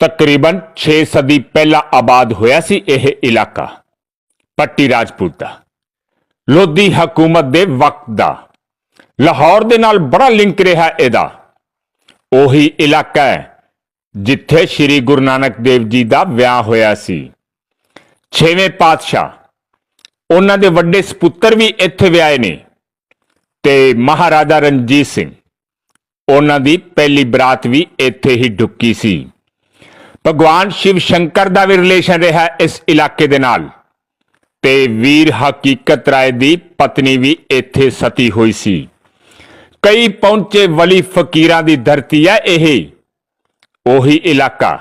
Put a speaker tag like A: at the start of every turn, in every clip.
A: ਤਕਰੀਬਨ 6 ਸਦੀ ਪਹਿਲਾਂ ਆਬਾਦ ਹੋਇਆ ਸੀ ਇਹ ਇਲਾਕਾ, ਪੱਟੀ ਰਾਜਪੂਤ ਦਾ। ਲੋਧੀ ਹਕੂਮਤ ਦੇ ਵਕਤ ਦਾ। ਲਾਹੌਰ ਦੇ ਨਾਲ ਬੜਾ ਲਿੰਕ ਰਿਹਾ ਇਹਦਾ। ਉਹੀ ਇਲਾਕਾ ਹੈ ਜਿੱਥੇ ਸ੍ਰੀ ਗੁਰੂ ਨਾਨਕ ਦੇਵ ਜੀ ਦਾ ਵਿਆਹ ਹੋਇਆ ਸੀ। ਛੇਵੇਂ ਪਾਤਸ਼ਾਹ, ਉਹਨਾਂ ਦੇ ਵੱਡੇ ਸੁਪੁੱਤਰ ਵੀ ਇੱਥੇ ਵਿਆਹੇ ਨੇ ਤੇ ਮਹਾਰਾਜਾ ਰਣਜੀਤ ਸਿੰਘ, ਉਹਨਾਂ ਦੀ ਪਹਿਲੀ ਬਰਾਤ ਵੀ ਇੱਥੇ ਹੀ ਡੁੱਕੀ ਸੀ। ਭਗਵਾਨ ਸ਼ਿਵ ਸ਼ੰਕਰ ਦਾ ਵੀ ਰਿਲੇਸ਼ਨ ਰਿਹਾ ਇਸ ਇਲਾਕੇ ਦੇ ਨਾਲ। ਤੇ ਵੀਰ ਹਕੀਕਤ ਰਾਏ ਦੀ ਪਤਨੀ ਵੀ ਇੱਥੇ ਸਤੀ ਹੋਈ ਸੀ। ਕਈ ਪਹੁੰਚੇ ਵਲੀ ਫਕੀਰਾਂ ਦੀ ਧਰਤੀ ਹੈ ਇਹ। ਉਹੀ ਇਲਾਕਾ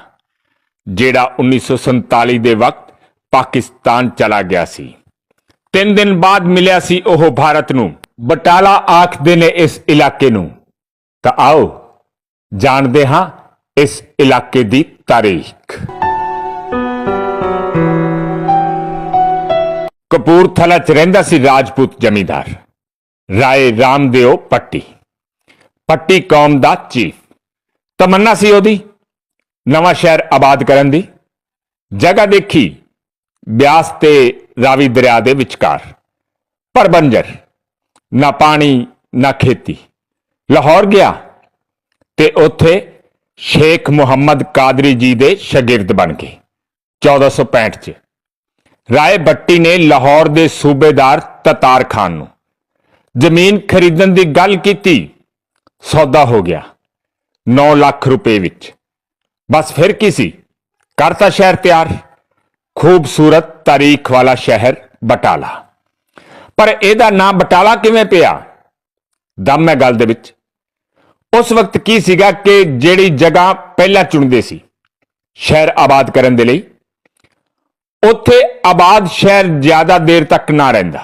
A: ਜਿਹੜਾ 1947 ਦੇ ਵਕਤ ਪਾਕਿਸਤਾਨ ਚਲਾ ਗਿਆ ਸੀ। ਤਿੰਨ ਦਿਨ ਬਾਅਦ ਮਿਲਿਆ ਸੀ ਉਹ ਭਾਰਤ ਨੂੰ। ਬਟਾਲਾ ਆਖਦੇ ਨੇ ਇਸ ਇਲਾਕੇ ਨੂੰ। ਤਾਂ ਆਓ ਜਾਣਦੇ ਹਾਂ ਇਸ ਇਲਾਕੇ ਦੀ ਤਾਰੀਖ। ਕਪੂਰਥਲਾ ਚ ਰਹਿੰਦਾ ਸੀ ਰਾਜਪੂਤ ਜ਼ਮੀਂਦਾਰ। ਰਾਏ ਰਾਮਦੇਓ ਪੱਟੀ। ਪੱਟੀ ਕੌਮ ਦਾ ਚੀਫ। ਤਮੰਨਾ ਸੀ ਉਹਦੀ। ਨਵਾਂ ਸ਼ਹਿਰ ਆਬਾਦ ਕਰਨ ਦੀ। ਜਗ੍ਹਾ ਦੇਖੀ। ਬਿਆਸ ਤੇ ਰਾਵੀ ਦਰਿਆ ਦੇ ਵਿਚਕਾਰ। ਪਰ ਬੰਜਰ। ਨਾ ਪਾਣੀ, ਨਾ ਖੇਤੀ। ਲਾਹੌਰ ਗਿਆ ਤੇ ਉੱਥੇ ਸ਼ੇਖ ਮੁਹੰਮਦ ਕਾਦਰੀ ਜੀ ਦੇ ਸ਼ਾਗਿਰਦ ਬਣ ਗਏ 1465 ਚ। ਰਾਏ ਬੱਟੀ ਨੇ ਲਾਹੌਰ ਦੇ ਸੂਬੇਦਾਰ ਤਤਾਰ ਖਾਨ ਨੂੰ ਜ਼ਮੀਨ ਖਰੀਦਣ ਦੀ ਗੱਲ ਕੀਤੀ, ਸੌਦਾ ਹੋ ਗਿਆ 9 ਲੱਖ ਰੁਪਏ ਵਿੱਚ। ਬਸ ਫਿਰ ਕੀ ਸੀ? ਕਰਤਾ ਸ਼ਹਿਰ ਤਿਆਰ ਖੂਬਸੂਰਤ ਤਾਰੀਖ ਵਾਲਾ ਸ਼ਹਿਰ ਬਟਾਲਾ। ਪਰ ਇਹਦਾ ਨਾਮ ਬਟਾਲਾ ਕਿਵੇਂ ਪਿਆ? ਦਮ ਹੈ ਗੱਲ ਦੇ ਵਿੱਚ। ਉਸ ਵਕਤ ਕੀ ਸੀਗਾ ਕਿ ਜਿਹੜੀ ਜਗ੍ਹਾ ਪਹਿਲਾਂ ਚੁਣਦੇ ਸੀ ਸ਼ਹਿਰ ਆਬਾਦ ਕਰਨ ਦੇ ਲਈ, ਉੱਥੇ ਆਬਾਦ ਸ਼ਹਿਰ ਜ਼ਿਆਦਾ ਦੇਰ ਤੱਕ ਨਾ ਰਹਿੰਦਾ।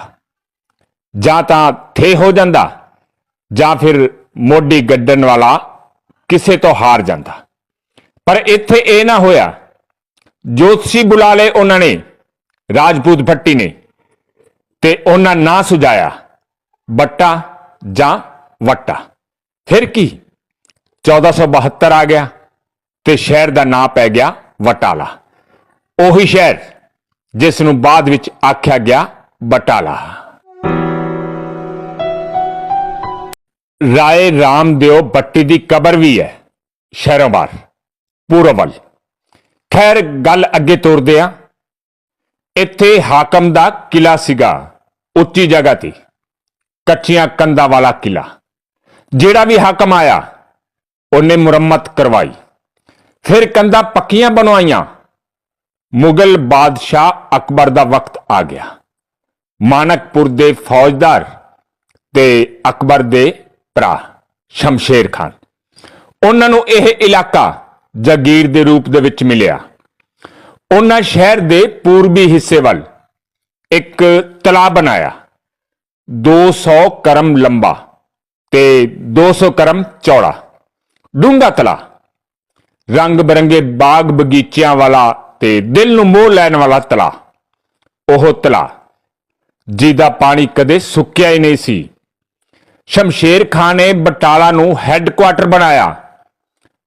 A: ਜਾਂ ਤਾਂ ਥੇ ਹੋ ਜਾਂਦਾ, ਜਾਂ ਫਿਰ ਮੋਢੀ ਗੱਡਣ ਵਾਲਾ ਕਿਸੇ ਤੋਂ ਹਾਰ ਜਾਂਦਾ। ਪਰ ਇੱਥੇ ਇਹ ਨਾ ਹੋਇਆ, ਜੋਤਸ਼ੀ ਬੁਲਾ ਲਏ ਉਹਨਾਂ ਨੇ, ਰਾਜਪੂਤ ਭੱਟੀ ਨੇ, ਤੇ ਉਹਨਾਂ ਨਾ ਸੁਝਾਇਆ ਬੱਟਾ ਜਾਂ ਵਟਾ। ਫਿਰ ਕੀ? 1472 ਆ ਗਿਆ ਤੇ ਸ਼ਹਿਰ ਦਾ ਨਾਂ ਪੈ ਗਿਆ ਵਟਾਲਾ ਉਹੀ ਸ਼ਹਿਰ ਜਿਸ ਨੂੰ ਬਾਅਦ ਵਿੱਚ ਆਖਿਆ ਗਿਆ ਬਟਾਲਾ। ਰਾਏ ਰਾਮਦੇਵ ਬੱਟੀ ਦੀ ਕਬਰ ਵੀ ਹੈ ਸ਼ਹਿਰੋਂ ਬਾਹਰ, ਪੂਰਬ ਵੱਲ। ਖੈਰ, ਗੱਲ ਅੱਗੇ ਤੋਰਦੇ ਆ। ਇੱਥੇ ਹਾਕਮ ਦਾ ਕਿਲਾ ਸੀਗਾ, ਉੱਚੀ ਜਗ੍ਹਾ ਤੇ। ਕੱਚੀਆਂ ਕੰਧਾਂ ਵਾਲਾ ਕਿਲਾ ਜਿਹੜਾ ਵੀ ਹਾਕਮ ਆਇਆ, ਉਹਨੇ ਮੁਰੰਮਤ ਕਰਵਾਈ। ਫਿਰ ਕੰਧਾਂ ਪੱਕੀਆਂ ਬਣਵਾਈਆਂ। ਮੁਗਲ ਬਾਦਸ਼ਾਹ ਅਕਬਰ ਦਾ ਵਕਤ ਆ ਗਿਆ। ਮਾਨਕਪੁਰ ਦੇ ਫੌਜਦਾਰ ਤੇ ਅਕਬਰ ਦੇ ਭਰਾ ਸ਼ਮਸ਼ੇਰ ਖਾਨ। ਉਹਨਾਂ ਨੂੰ ਇਹ ਇਲਾਕਾ ਜਾਗੀਰ ਦੇ ਰੂਪ ਦੇ ਵਿੱਚ ਮਿਲਿਆ। ਉਹਨਾਂ ਸ਼ਹਿਰ ਦੇ ਪੂਰਬੀ ਹਿੱਸੇ ਵੱਲ ਇੱਕ ਤਲਾ ਬਣਾਇਆ। 200 ਕਰਮ ਲੰਬਾ ਤੇ 200 ਕਰਮ ਚੌੜਾ, ਡੂੰਘਾ ਤਲਾ ਰੰਗ ਬਰੰਗੇ ਬਾਗ ਬਗੀਚਿਆਂ ਵਾਲਾ ਤੇ ਦਿਲ ਨੂੰ ਮੋਹ ਲੈਣ ਵਾਲਾ ਤਲਾ, ਉਹ ਤਲਾ ਜਿਹਦਾ ਪਾਣੀ ਕਦੇ ਸੁੱਕਿਆ ਹੀ ਨਹੀਂ ਸੀ। ਸ਼ਮਸ਼ੇਰ ਖਾਨ ਨੇ ਬਟਾਲਾ ਨੂੰ ਹੈੱਡਕੁਆਟਰ ਬਣਾਇਆ,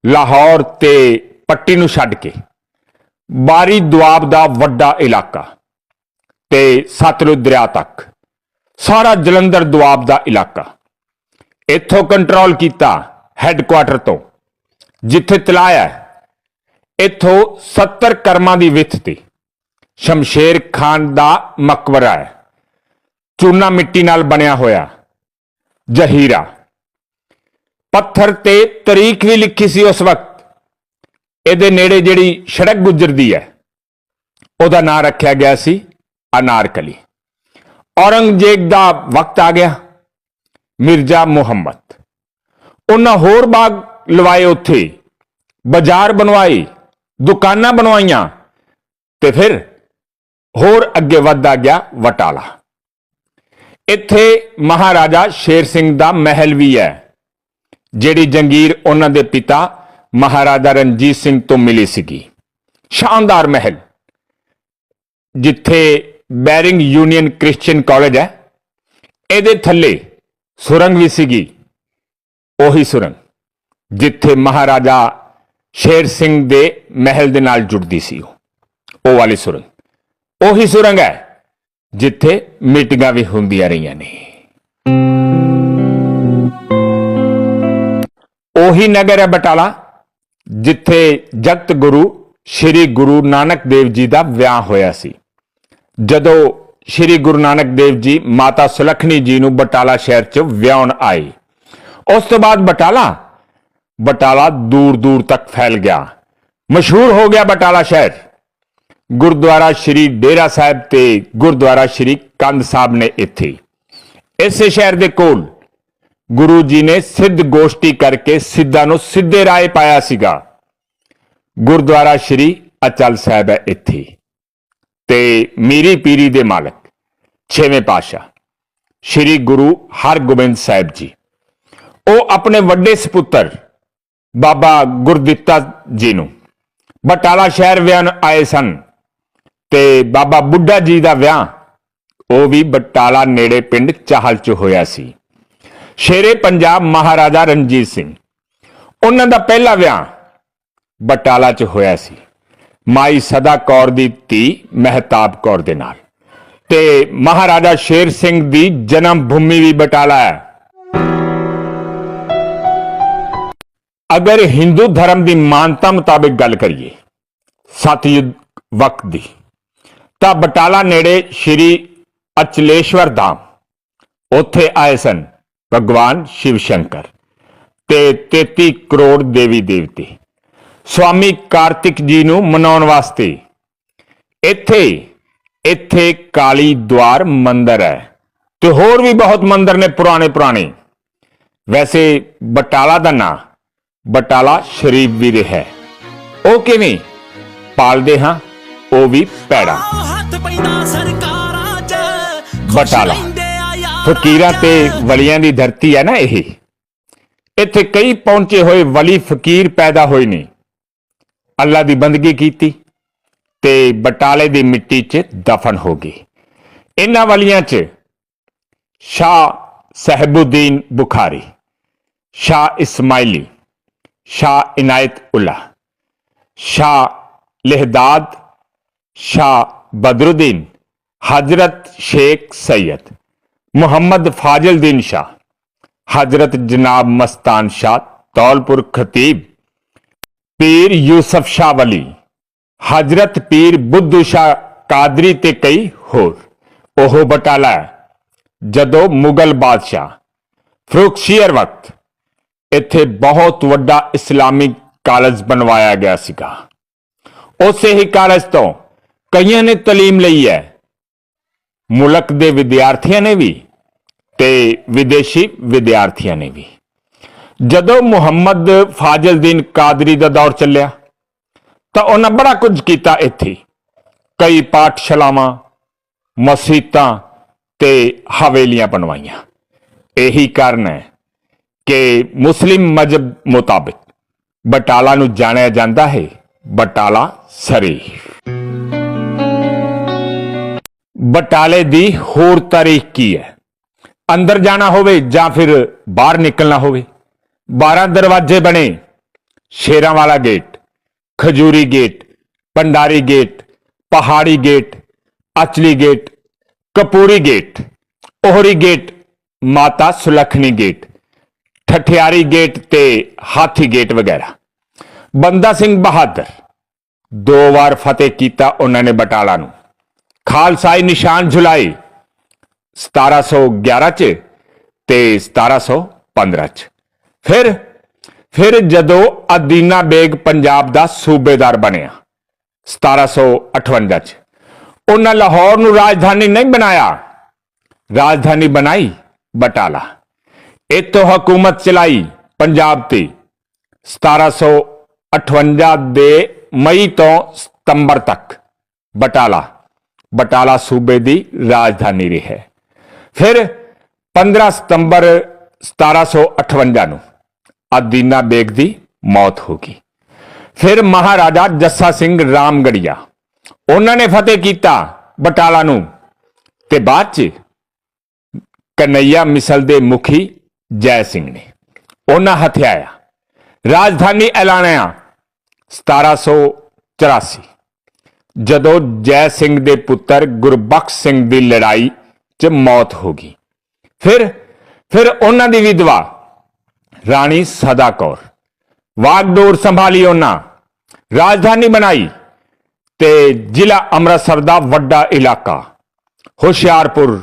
A: ਲਾਹੌਰ ਤੇ ਪੱਟੀ ਨੂੰ ਛੱਡ ਕੇ। ਬਾਰੀ ਦੁਆਬ ਦਾ ਵੱਡਾ ਇਲਾਕਾ ਤੇ ਸਤਲੁਜ ਦਰਿਆ ਤੱਕ, ਸਾਰਾ ਜਲੰਧਰ ਦੁਆਬ ਦਾ ਇਲਾਕਾ। ਇੱਥੋਂ ਕੰਟਰੋਲ ਕੀਤਾ ਹੈੱਡਕੁਆਟਰ ਤੋਂ, ਜਿੱਥੇ ਤਲਾਇਆ ਇੱਥੋਂ 70 ਕਰਮਾਂ ਦੀ ਵਿੱਥ ਤੇ ਸ਼ਮਸ਼ੇਰ ਖਾਨ ਦਾ ਮਕਬਰਾ ਹੈ। ਚੂਨਾ ਮਿੱਟੀ ਨਾਲ ਬਣਿਆ ਹੋਇਆ ਜਹੀਰਾ। ਪੱਥਰ ਤੇ ਤਰੀਖ ਵੀ ਲਿਖੀ ਸੀ ਉਸ ਵਕਤ। ਇਹਦੇ ਨੇੜੇ ਜਿਹੜੀ ਸੜਕ ਗੁਜ਼ਰਦੀ ਹੈ, ਉਹਦਾ ਨਾਂ ਰੱਖਿਆ ਗਿਆ ਸੀ ਅਨਾਰਕਲੀ। ਔਰੰਗਜ਼ੇਬ ਦਾ ਵਕਤ ਆ ਗਿਆ। ਮਿਰਜ਼ਾ ਮੁਹੰਮਦ। ਉਹਨਾਂ ਹੋਰ ਬਾਗ ਲਵਾਏ ਉੱਥੇ, ਬਾਜ਼ਾਰ ਬਣਵਾਏ, ਦੁਕਾਨਾਂ ਬਣਵਾਈਆਂ ਤੇ ਫਿਰ ਹੋਰ ਅੱਗੇ ਵੱਧਦਾ ਗਿਆ ਵਟਾਲਾ। ਇੱਥੇ ਮਹਾਰਾਜਾ ਸ਼ੇਰ ਸਿੰਘ ਦਾ ਮਹਿਲ ਵੀ ਹੈ, ਜਿਹੜੀ ਜੰਗੀਰ ਉਹਨਾਂ ਦੇ ਪਿਤਾ ਮਹਾਰਾਜਾ ਰਣਜੀਤ ਸਿੰਘ ਤੋਂ ਮਿਲੀ ਸੀਗੀ। ਸ਼ਾਨਦਾਰ ਮਹਿਲ, ਜਿੱਥੇ ਬੈਰਿੰਗ ਯੂਨੀਅਨ ਕ੍ਰਿਸਚੀਅਨ ਕਾਲਜ ਹੈ। ਇਹਦੇ ਥੱਲੇ ਸੁਰੰਗ ਵੀ ਸੀਗੀ, ਉਹੀ ਸੁਰੰਗ, ਜਿੱਥੇ ਮਹਾਰਾਜਾ ਸ਼ੇਰ ਸਿੰਘ ਦੇ ਮਹਿਲ ਦੇ ਨਾਲ ਜੁੜਦੀ ਸੀ ਉਹ ਵਾਲੀ ਸੁਰੰਗ। ਉਹੀ ਸੁਰੰਗ ਹੈ, ਜਿੱਥੇ ਮੀਟਿੰਗਾਂ ਵੀ ਹੁੰਦੀਆਂ ਰਹੀਆਂ ਨੇ। ਉਹੀ ਨਗਰ ਹੈ ਬਟਾਲਾ, ਜਿੱਥੇ ਜਗਤ ਗੁਰੂ ਸ੍ਰੀ ਗੁਰੂ ਨਾਨਕ ਦੇਵ ਜੀ ਦਾ ਵਿਆਹ ਹੋਇਆ ਸੀ। ਜਦੋਂ ਸ੍ਰੀ ਗੁਰੂ ਨਾਨਕ ਦੇਵ ਜੀ, ਮਾਤਾ ਸੁਲੱਖਣੀ ਜੀ ਨੂੰ ਬਟਾਲਾ ਸ਼ਹਿਰ 'ਚ ਵਿਆਹਣ ਆਏ। ਉਸ ਤੋਂ ਬਾਅਦ ਬਟਾਲਾ ਬਟਾਲਾ ਦੂਰ ਦੂਰ ਤੱਕ ਫੈਲ ਗਿਆ। ਮਸ਼ਹੂਰ ਹੋ ਗਿਆ ਬਟਾਲਾ ਸ਼ਹਿਰ। ਗੁਰਦੁਆਰਾ ਸ਼੍ਰੀ ਡੇਰਾ ਸਾਹਿਬ ਤੇ ਗੁਰਦੁਆਰਾ ਸ਼੍ਰੀ ਕੰਦ ਸਾਹਿਬ ਨੇ ਇੱਥੇ। ਇਸੇ ਸ਼ਹਿਰ ਦੇ ਕੋਲ ਗੁਰੂ ਜੀ ਨੇ ਸਿੱਧ ਗੋਸ਼ਟੀ ਕਰਕੇ ਸਿੱਧਾਂ ਨੂੰ ਸਿੱਧੇ ਰਾਏ ਪਾਇਆ ਸੀਗਾ। ਗੁਰਦੁਆਰਾ ਸ਼੍ਰੀ ਅਚਲ ਸਾਹਿਬ ਹੈ ਇੱਥੇ। ਤੇ ਮੀਰੀ ਪੀਰੀ ਦੇ ਮਾਲਕ, ਛੇਵੇਂ ਪਾਸ਼ਾ ਸ਼੍ਰੀ ਗੁਰੂ ਹਰਗੋਬਿੰਦ ਸਾਹਿਬ ਜੀ। ਉਹ ਆਪਣੇ ਵੱਡੇ ਸੁਪੁੱਤਰ, ਬਾਬਾ ਗੁਰਦਿੱਤਾ ਜੀ ਨੂੰ ਬਟਾਲਾ ਸ਼ਹਿਰ ਵਿਆਹ ਆਏ ਸਨ ਤੇ ਬਾਬਾ ਬੁੱਢਾ ਜੀ ਦਾ ਵਿਆਹ, ਉਹ ਵੀ ਬਟਾਲਾ ਨੇੜੇ ਪਿੰਡ ਚਾਹਲ ਚ ਹੋਇਆ ਸੀ। ਸ਼ੇਰੇ ਪੰਜਾਬ ਮਹਾਰਾਜਾ ਰਣਜੀਤ ਸਿੰਘ, ਉਹਨਾਂ ਦਾ ਪਹਿਲਾ ਵਿਆਹ ਬਟਾਲਾ ਚ ਹੋਇਆ ਸੀ। ਮਾਈ ਸਦਾ ਕੌਰ ਦੀ ਧੀ ਮਹਿਤਾਬ ਕੌਰ ਦੇ ਨਾਲ। ਤੇ ਮਹਾਰਾਜਾ ਸ਼ੇਰ ਸਿੰਘ ਦੀ ਜਨਮ ਭੂਮੀ ਵੀ ਬਟਾਲਾ ਹੈ। ਅਗਰ ਹਿੰਦੂ ਧਰਮ ਦੀ ਮਾਨਤਾ ਮੁਤਾਬਿਕ ਗੱਲ ਕਰੀਏ, ਸਤਯੁਗ ਵਕਤ ਦੀ, ਤਾਂ ਬਟਾਲਾ ਨੇੜੇ ਸ਼੍ਰੀ ਅਚਲੇਸ਼ਵਰ ਧਾਮ ਉੱਥੇ ਆਏ ਸਨ ਭਗਵਾਨ ਸ਼ਿਵ ਸ਼ੰਕਰ ਤੇ 33 ਕਰੋੜ ਦੇਵੀ ਦੇਵਤੇ ਸਵਾਮੀ ਕਾਰਤਿਕ ਜੀ ਨੂੰ ਮਨਾਉਣ ਵਾਸਤੇ। ਇੱਥੇ ਇੱਥੇ ਕਾਲੀ ਦਵਾਰ ਮੰਦਿਰ ਹੈ ਤੇ ਹੋਰ ਵੀ ਬਹੁਤ ਮੰਦਿਰ ਨੇ ਪੁਰਾਣੇ ਪੁਰਾਣੇ। ਵੈਸੇ ਬਟਾਲਾ ਦਾ ਨਾਂ ਬਟਾਲਾ ਸ਼ਰੀਫ ਵੀ ਰਿਹਾ ਉਹ ਕਿਵੇਂ? ਪਾਲਦੇ ਹਾਂ, ਉਹ ਵੀ ਪੈੜਾ। ਬਟਾਲਾ। ਫਕੀਰਾਂ ਤੇ ਵਲੀਆਂ ਦੀ ਧਰਤੀ ਹੈ ਨਾ ਇਹ। ਇੱਥੇ ਕਈ ਪਹੁੰਚੇ ਹੋਏ ਵਲੀ ਫਕੀਰ ਪੈਦਾ ਹੋਏ ਨੇ। ਅੱਲਾ ਦੀ ਬੰਦਗੀ ਕੀਤੀ ਤੇ ਬਟਾਲੇ ਦੀ ਮਿੱਟੀ 'ਚ ਦਫਨ ਹੋ ਗਈ। ਇਹਨਾਂ ਵਾਲੀਆਂ 'ਚ ਸ਼ਾ ਸਹਿਬੁਦੀਨ ਬੁਖਾਰੀ ਸ਼ਾ ਇਸਮਾਈਲੀ ਸ਼ਾ ਇਨਾਇਤ ਉਲਾ ਸ਼ਾ ਲਹਿਦਾਦ ਸ਼ਾ ਬਦਰੁਦੀਨ, ਹਜ਼ਰਤ ਸ਼ੇਖ ਸੈਦ ਮੁਹੰਮਦ ਫਾਜ਼ਲਦੀਨ ਸ਼ਾ ਹਜ਼ਰਤ ਜਨਾਬ ਮਸਤਾਨ ਸ਼ਾ ਤੌਲਪੁਰ ਖਤੀਬ ਪੀਰ ਯੂਸਫ ਸ਼ਾਹ ਵਲੀ ਹਜ਼ਰਤ ਪੀਰ ਬੁੱਧ ਸ਼ਾਹ ਕਾਦਰੀ ਤੇ ਕਈ ਹੋਰ ਉਹ ਬਟਾਲਾ ਜਦੋਂ ਮੁਗਲ ਬਾਦਸ਼ਾਹ ਫਰੂਖਸ਼ੀਅਰ ਵਕਤ ਇੱਥੇ ਬਹੁਤ ਵੱਡਾ ਇਸਲਾਮਿਕ ਕਾਲਜ ਬਣਵਾਇਆ ਗਿਆ ਸੀਗਾ ਉਸੇ ਹੀ ਕਾਲਜ ਤੋਂ ਕਈਆਂ ਨੇ تعلیم ਲਈ ਹੈ ਮੁਲਕ ਦੇ ਵਿਦਿਆਰਥੀਆਂ ਨੇ ਵੀ ਤੇ ਵਿਦੇਸ਼ੀ ਵਿਦਿਆਰਥੀਆਂ ਨੇ ਵੀ ਜਦੋਂ ਮੁਹੰਮਦ ਫਾਜ਼ਲਦੀਨ ਕਾਦਰੀ ਦਾ ਦੌਰ ਚੱਲਿਆ, ਤਾਂ ਉਹਨਾਂ ਬੜਾ ਕੁਝ ਕੀਤਾ ਇੱਥੇ। ਕਈ ਪਾਠਸ਼ਾਲਾਵਾਂ, ਮਸਜਿਦਾਂ ਤੇ ਹਵੇਲੀਆਂ ਬਣਵਾਈਆਂ। ਇਹੀ ਕਾਰਨ ਹੈ ਕਿ ਮੁਸਲਿਮ ਮਜਬ ਮੁਤਾਬਿਕ ਬਟਾਲਾ ਨੂੰ ਜਾਣਿਆ ਜਾਂਦਾ ਹੈ, ਬਟਾਲਾ ਸ਼ਰੀਫ। ਬਟਾਲੇ ਦੀ ਹੋਰ ਤਾਰੀਖ ਕੀ ਹੈ? ਅੰਦਰ ਜਾਣਾ ਹੋਵੇ ਜਾਂ ਫਿਰ ਬਾਹਰ ਨਿਕਲਣਾ ਹੋਵੇ? 12 ਦਰਵਾਜ਼ੇ ਬਣੇ। ਸ਼ੇਰਾਂ ਵਾਲਾ gate, Khajuri gate Pandari gate, Pahari gate, Achli gate, Kapuri gate Uhri gate, Mata Sulakhni gate, ਠਠਿਆਰੀ gate ਤੇ ਹਾਥੀ ਗੇਟ ਵਗੈਰਾ। ਬੰਦਾ ਸਿੰਘ ਬਹਾਦਰ, ਦੋ ਵਾਰ ਫਤਿਹ ਕੀਤਾ ਉਹਨਾਂ ਨੇ ਬਟਾਲਾ ਨੂੰ। ਖਾਲਸਾਈ ਨਿਸ਼ਾਨ ਝੁਲਾਏ 1711 ਚ ਤੇ 1715 ਚ। ਫਿਰ ਫਿਰ ਜਦੋਂ ਅਦੀਨਾ ਬੇਗ ਪੰਜਾਬ ਦਾ ਸੂਬੇਦਾਰ ਬਣਿਆ 1758 ਚ, ਉਹਨਾਂ ਲਾਹੌਰ ਨੂੰ ਰਾਜਧਾਨੀ ਨਹੀਂ ਬਣਾਇਆ। ਰਾਜਧਾਨੀ ਬਣਾਈ ਬਟਾਲਾ। ਇੱਥੋਂ ਹਕੂਮਤ ਚਲਾਈ ਪੰਜਾਬ ਤੇ 1758 ਦੇ ਮਈ ਤੋਂ ਸਤੰਬਰ ਤੱਕ। ਬਟਾਲਾ ਬਟਾਲਾ ਸੂਬੇ ਦੀ ਰਾਜਧਾਨੀ ਰਹੀ ਹੈ। ਫਿਰ 15 ਸਤੰਬਰ 1758 ਨੂੰ ਅਦੀਨਾ ਬੇਗ ਦੀ ਮੌਤ ਹੋ ਗਈ। ਫਿਰ ਮਹਾਰਾਜਾ ਜੱਸਾ ਸਿੰਘ ਰਾਮਗੜੀਆ, ਉਹਨਾਂ ਨੇ ਫਤਿਹ ਕੀਤਾ ਬਟਾਲਾ ਨੂੰ ਤੇ ਬਾਅਦ ਚ ਕਨਈਆ ਮਿਸਲ ਦੇ ਮੁਖੀ ਜੈ ਸਿੰਘ ਨੇ ਉਹਨਾਂ ਹਥਿਆਇਆ। ਰਾਜਧਾਨੀ ਐਲਾਨਿਆ 1784 ਜਦੋਂ ਜੈ ਸਿੰਘ ਦੇ ਪੁੱਤਰ ਗੁਰਬਖਸ਼ ਸਿੰਘ ਦੀ ਲੜਾਈ 'ਚ ਮੌਤ ਹੋ ਗਈ। ਫਿਰ ਫਿਰ ਉਹਨਾਂ ਦੀ ਵਿਧਵਾ ਰਾਣੀ ਸਦਾ ਕੌਰ ਵਾਗਡੋਰ ਸੰਭਾਲੀ ਉਹਨਾਂ। ਰਾਜਧਾਨੀ ਬਣਾਈ ਤੇ ਜ਼ਿਲ੍ਹਾ ਅੰਮ੍ਰਿਤਸਰ ਦਾ ਵੱਡਾ ਇਲਾਕਾ। ਹੁਸ਼ਿਆਰਪੁਰ,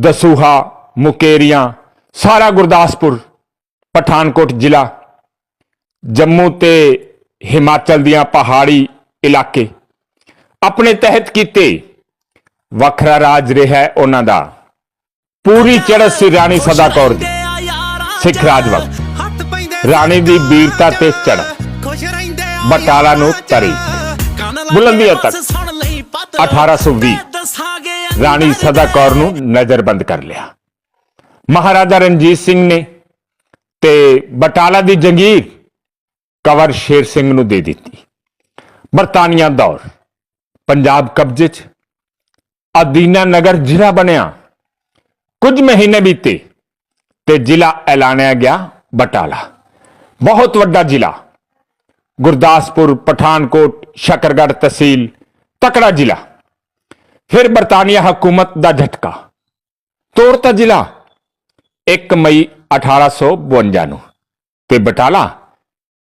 A: ਦਸੂਹਾ, ਮੁਕੇਰੀਆਂ, ਸਾਰਾ ਗੁਰਦਾਸਪੁਰ, ਪਠਾਨਕੋਟ ਜ਼ਿਲ੍ਹਾ, ਜੰਮੂ ਤੇ ਹਿਮਾਚਲ ਦੀਆਂ ਪਹਾੜੀ ਇਲਾਕੇ। ਆਪਣੇ ਤਹਿਤ ਕੀਤੇ ਵੱਖਰਾ ਰਾਜ ਰਿਹਾ ਉਹਨਾਂ ਦਾ। ਪੂਰੀ ਚੜ੍ਹਤ ਸੀ ਰਾਣੀ ਸਦਾ ਕੌਰ ਦੀ। ਸਿੱਖ ਰਾਜ ਵਕਤ ਰਾਣੀ ਦੀ ਵੀਰਤਾ ਤੇ ਚੜ ਬਟਾਲਾ ਨੂੰ ਤਰੀ। ਬੁਲੰਦੀਆਂ ਤੱਕ 1820 ਰਾਣੀ ਸਦਾ ਕੌਰ ਨੂੰ ਨਜ਼ਰਬੰਦ ਕਰ ਲਿਆ। ਮਹਾਰਾਜਾ ਰਣਜੀਤ ਸਿੰਘ ਨੇ ਤੇ ਬਟਾਲਾ ਦੀ ਜੰਗੀਰ ਕਵਰ ਸ਼ੇਰ ਸਿੰਘ ਨੂੰ ਦੇ ਦਿੱਤੀ। ਬਰਤਾਨੀਆ ਦੌਰ। ਪੰਜਾਬ ਕਬਜ਼ੇ 'ਚ। ਅਦੀਨਾ ਨਗਰ ਜ਼ਿਲ੍ਹਾ ਬਣਿਆ। ਕੁਝ ਮਹੀਨੇ ਬੀਤੇ। ਤੇ ਜ਼ਿਲ੍ਹਾ ਐਲਾਨਿਆ ਗਿਆ ਬਟਾਲਾ। ਬਹੁਤ ਵੱਡਾ ਜ਼ਿਲ੍ਹਾ। ਗੁਰਦਾਸਪੁਰ, ਪਠਾਨਕੋਟ ਸ਼ਕਰਗੜ ਤਹਿਸੀਲ, ਤਕੜਾ ਜ਼ਿਲ੍ਹਾ। ਫਿਰ ਬਰਤਾਨੀਆ ਹਕੂਮਤ ਦਾ ਝਟਕਾ। ਤੋੜਤਾ ਜ਼ਿਲ੍ਹਾ। 1 ਮਈ 1852 ਨੂੰ। ਤੇ ਬਟਾਲਾ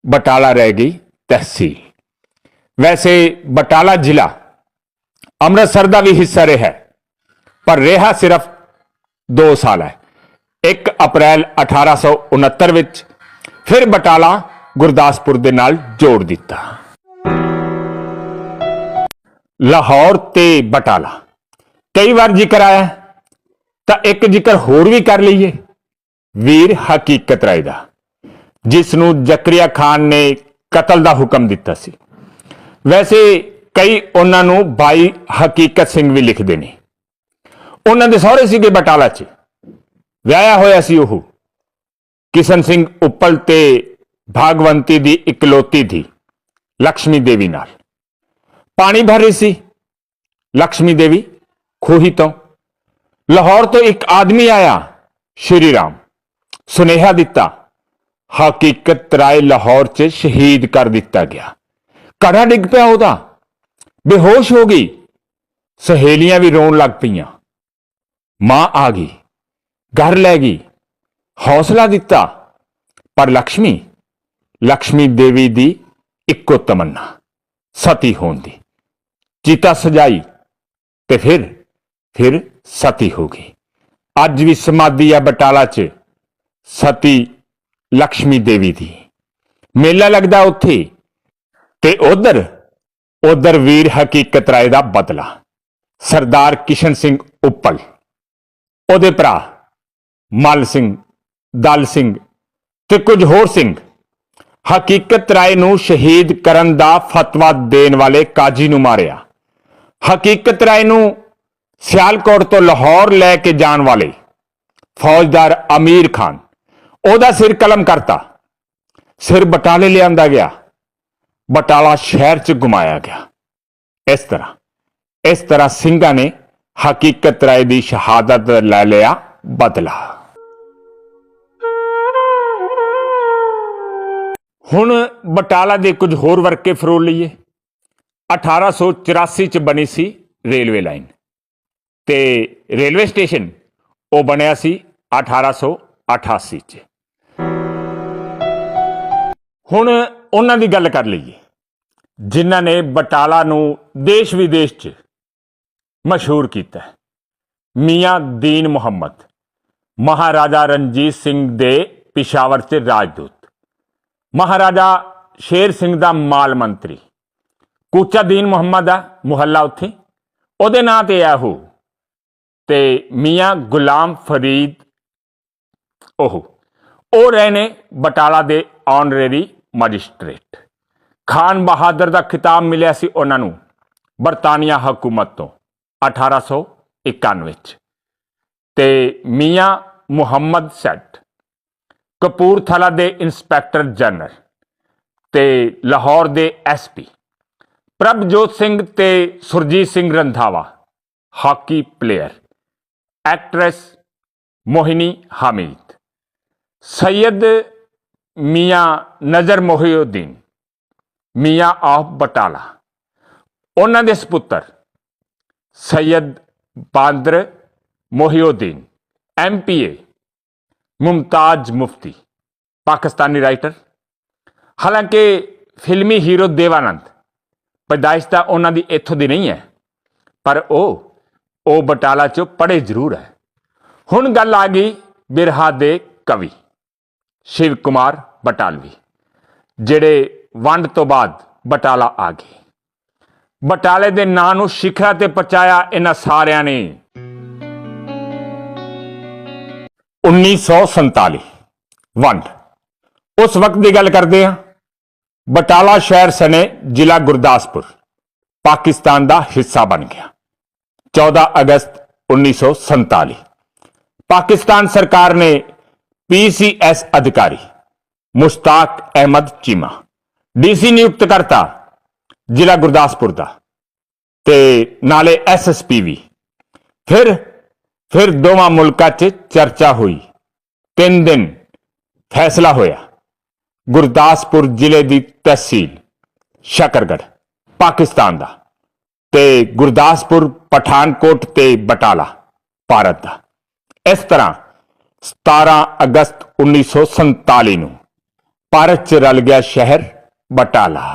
A: ਬਟਾਲਾ ਰਹਿ ਗਈ ਤਹਿਸੀਲ। ਵੈਸੇ ਬਟਾਲਾ ਜ਼ਿਲ੍ਹਾ ਅੰਮ੍ਰਿਤਸਰ ਦਾ ਵੀ ਹਿੱਸਾ ਰਿਹਾ ਪਰ ਰਿਹਾ ਸਿਰਫ 2 ਸਾਲ ਹੈ। 1 ਅਪ੍ਰੈਲ 1869 ਵਿੱਚ ਫਿਰ ਬਟਾਲਾ ਗੁਰਦਾਸਪੁਰ ਦੇ ਨਾਲ ਜੋੜ ਦਿੱਤਾ। ਲਾਹੌਰ ਤੇ ਬਟਾਲਾ। ਕਈ ਵਾਰ ਜ਼ਿਕਰ ਆਇਆ, ਤਾਂ ਇੱਕ ਜ਼ਿਕਰ ਹੋਰ ਵੀ ਕਰ ਲਈਏ। ਵੀਰ ਹਕੀਕਤ ਰਾਏ ਦਾ, ਜਿਸ ਨੂੰ ਜ਼ਕਰੀਆ ਖਾਨ ਨੇ ਕਤਲ ਦਾ ਹੁਕਮ ਦਿੱਤਾ ਸੀ। ਵੈਸੇ ਕਈ ਉਹਨਾਂ ਨੂੰ ਬਾਈ ਹਕੀਕਤ ਸਿੰਘ ਵੀ ਲਿਖਦੇ ਨੇ। ਉਹਨਾਂ ਦੇ ਸਹੁਰੇ ਸੀਗੇ ਬਟਾਲਾ 'ਚ। ਵਿਆਹਿਆ ਹੋਇਆ ਸੀ ਉਹ। ਕਿਸ਼ਨ ਸਿੰਘ ਉਪਲ ਤੇ ਭਾਗਵੰਤੀ ਦੀ ਇਕਲੌਤੀ ਥੀ ਲక్ష్ਮੀ ਦੇਵੀ ਨਾਲ। ਪਾਣੀ ਭਰ ਰਹੀ ਸੀ। ਲక్ష్ਮੀ ਦੇਵੀ ਖੋਹੀ ਤੋਂ। ਲਾਹੌਰ ਤੋਂ ਇੱਕ ਆਦਮੀ ਆਇਆ, ਸ਼੍ਰੀ ਰਾਮ। ਸੁਨੇਹਾ ਦਿੱਤਾ, ਹਕੀਕਤ ਰਾਏ ਲਾਹੌਰ 'ਚ ਸ਼ਹੀਦ ਕਰ ਦਿੱਤਾ ਗਿਆ। ਘੜਾ ਡਿੱਗ ਪਿਆ ਉਹਦਾ। ਬੇਹੋਸ਼ ਹੋ ਗਈ। ਸਹੇਲੀਆਂ ਵੀ ਰੋਣ ਲੱਗ ਪਈਆਂ। ਮਾਂ ਆ ਗਈ। ਘਰ ਲੈ ਗਈ, ਹੌਸਲਾ ਦਿੱਤਾ, ਪਰ ਲక్ష్ਮੀ ਲక్ష్ਮੀ ਦੇਵੀ ਦੀ ਇੱਕੋ ਤਮੰਨਾ, ਸਤੀ ਹੋਣ ਦੀ। ਚੀਤਾ ਸਜਾਈ ਤੇ ਫਿਰ ਫਿਰ ਸਤੀ ਹੋ ਗਈ। ਅੱਜ ਵੀ ਸਮਾਧੀ ਆ ਬਟਾਲਾ 'ਚ ਸਤੀ ਲక్ష్ਮੀ ਦੇਵੀ ਦੀ। ਮੇਲਾ ਲੱਗਦਾ ਉੱਥੇ ਤੇ ਉਧਰ ਉਧਰ ਵੀਰ ਹਕੀਕਤ ਰਾਏ ਦਾ ਬਦਲਾ। ਸਰਦਾਰ ਕਿਸ਼ਨ ਸਿੰਘ ਉੱਪਲ, ਉਹਦੇ ਭਰਾ ਮਲ ਸਿੰਘ, ਦਲ ਸਿੰਘ ਤੇ ਕੁਝ ਹੋਰ ਸਿੰਘ। ਹਕੀਕਤ ਰਾਏ ਨੂੰ ਸ਼ਹੀਦ ਕਰਨ ਦਾ ਫਤਵਾ ਦੇਣ ਵਾਲੇ ਕਾਜੀ ਨੂੰ ਮਾਰਿਆ। ਹਕੀਕਤ ਰਾਏ ਨੂੰ ਸਿਆਲਕੋਟ ਤੋਂ ਲਾਹੌਰ ਲੈ ਕੇ ਜਾਣ ਵਾਲੇ ਫੌਜਦਾਰ ਅਮੀਰ ਖਾਨ, ਉਹਦਾ ਸਿਰ ਕਲਮ ਕਰਤਾ। ਸਿਰ ਬਟਾਲੇ ਲਿਆਂਦਾ ਗਿਆ। ਬਟਾਲਾ ਸ਼ਹਿਰ 'ਚ ਗੁਮਾਇਆ ਗਿਆ। ਇਸ ਤਰ੍ਹਾਂ ਇਸ ਤਰ੍ਹਾਂ ਸਿੰਘਾਂ ਨੇ ਹਕੀਕਤ ਰਾਏ ਦੀ ਸ਼ਹਾਦਤ ਲੈ ਲਿਆ, ਬਦਲਾ। ਹੁਣ ਬਟਾਲਾ ਦੇ ਕੁਝ ਹੋਰ ਵਰਕੇ ਫਰੋਲ ਲਈਏ। 1884 ਚ ਬਣੀ ਸੀ ਰੇਲਵੇ ਲਾਈਨ। ਤੇ ਰੇਲਵੇ ਸਟੇਸ਼ਨ ਉਹ ਬਣਿਆ ਸੀ 1888 ਚ। ਹੁਣ ਉਹਨਾਂ ਦੀ ਗੱਲ ਕਰ ਲਈਏ। ਜਿਨ੍ਹਾਂ ਨੇ ਬਟਾਲਾ ਨੂੰ ਦੇਸ਼ ਵਿਦੇਸ਼ ਚ ਮਸ਼ਹੂਰ ਕੀਤਾ ਮੀਆਂ ਦੀਨ ਮੁਹੰਮਦ, ਮਹਾਰਾਜਾ ਰਣਜੀਤ ਸਿੰਘ ਦੇ ਪਿਸ਼ਾਵਰ ਚ ਰਾਜਦੂਤ। ਮਹਾਰਾਜਾ ਸ਼ੇਰ ਸਿੰਘ ਦਾ ਮਾਲ ਮੰਤਰੀ। ਕੋਚਾ ਦੀਨ ਮੁਹੰਮਦ ਦਾ ਮੁਹੱਲਾ ਉੱਥੇ। ਉਹਦੇ ਨਾਂ ਤੇ ਆ ਉਹ। ਤੇ ਮੀਆਂ ਗੁਲਾਮ ਫਰੀਦ ਉਹ। ਉਹ ਰਹੇ ਨੇ ਬਟਾਲਾ ਦੇ ਆਨਰੇਰੀ ਮੈਜਿਸਟ੍ਰੇਟ। ਖਾਨ ਬਹਾਦਰ ਦਾ ਖਿਤਾਬ ਮਿਲਿਆ ਸੀ ਉਹਨਾਂ ਨੂੰ ਬਰਤਾਨੀਆ ਹਕੂਮਤ ਤੋਂ 1891 ਵਿੱਚ ਤੇ ਮੀਆਂ ਮੁਹੰਮਦ ਸੈਟ। ਕਪੂਰਥਲਾ ਦੇ ਇੰਸਪੈਕਟਰ ਜਨਰਲ ਤੇ ਲਾਹੌਰ ਦੇ ਐਸਪੀ ਪ੍ਰਭਜੋਤ ਸਿੰਘ ਤੇ Surjit Singh Randhawa, hockey player, actress Mohini Hamid Said Mian Nazar Mohiuddin, Mian of Batala, ਉਹਨਾਂ ਦੇ ਸਪੁੱਤਰ ਸੈਦ ਬਾਂਦਰ ਮੋਹੀਉਦੀਨ ਐਮਪੀਏ ਮੁਮਤਾਜ ਮੁਫਤੀ ਪਾਕਿਸਤਾਨੀ ਰਾਈਟਰ ਹਾਲਾਂਕਿ ਫਿਲਮੀ ਹੀਰੋ ਦੇਵਾਨੰਦ ਪੈਦਾਇਸ਼ ਤਾਂ ਉਹਨਾਂ ਦੀ ਇੱਥੋਂ ਦੀ ਨਹੀਂ ਹੈ ਪਰ ਉਹ ਉਹ ਬਟਾਲਾ ਚੋਂ ਪੜ੍ਹੇ ਜ਼ਰੂਰ ਹੈ ਹੁਣ ਗੱਲ ਆ ਗਈ ਬਿਰਹਾ ਦੇ ਕਵੀ ਸ਼ਿਵ ਕੁਮਾਰ ਬਟਾਲਵੀ ਜਿਹੜੇ ਵੰਡ ਤੋਂ ਬਾਅਦ ਬਟਾਲਾ ਆ ਗਏ ਬਟਾਲੇ ਦੇ ਨਾਂ ਨੂੰ ਸਿਖਰਾਂ ਤੇ ਪਹੁੰਚਾਇਆ ਇਹਨਾਂ ਸਾਰਿਆਂ ਨੇ 1947 ਵੰਡ। ਉਸ ਵਕਤ ਦੀ ਗੱਲ ਕਰਦੇ ਹਾਂ। ਬਟਾਲਾ ਸ਼ਹਿਰ ਸਨੇ ਜ਼ਿਲ੍ਹਾ ਗੁਰਦਾਸਪੁਰ, ਪਾਕਿਸਤਾਨ ਦਾ ਹਿੱਸਾ ਬਣ ਗਿਆ। 14 ਅਗਸਤ 1947 ਪਾਕਿਸਤਾਨ ਸਰਕਾਰ ਨੇ ਪੀਸੀਐਸ ਅਧਿਕਾਰੀ ਮੁਸ਼ਤਾਕ ਅਹਿਮਦ ਚੀਮਾ ਡੀਸੀ ਨਿਯੁਕਤ ਕਰਤਾ ਜ਼ਿਲ੍ਹਾ ਗੁਰਦਾਸਪੁਰ ਦਾ ਤੇ ਨਾਲੇ ਐਸਐਸਪੀ ਵੀ। ਫਿਰ ਫਿਰ ਦੋਵਾਂ ਮੁਲਕਾਂ 'ਚ ਚਰਚਾ ਹੋਈ। ਤਿੰਨ ਦਿਨ ਫੈਸਲਾ ਹੋਇਆ। ਗੁਰਦਾਸਪੁਰ ਜ਼ਿਲ੍ਹੇ ਦੀ ਤਹਿਸੀਲ ਸ਼ਕਰਗੜ ਪਾਕਿਸਤਾਨ ਦਾ ਤੇ ਗੁਰਦਾਸਪੁਰ ਪਠਾਨਕੋਟ ਤੇ ਬਟਾਲਾ, ਭਾਰਤ ਦਾ। ਇਸ ਤਰ੍ਹਾਂ 17 ਅਗਸਤ 1947 ਨੂੰ ਭਾਰਤ 'ਚ ਰਲ ਗਿਆ ਸ਼ਹਿਰ ਬਟਾਲਾ।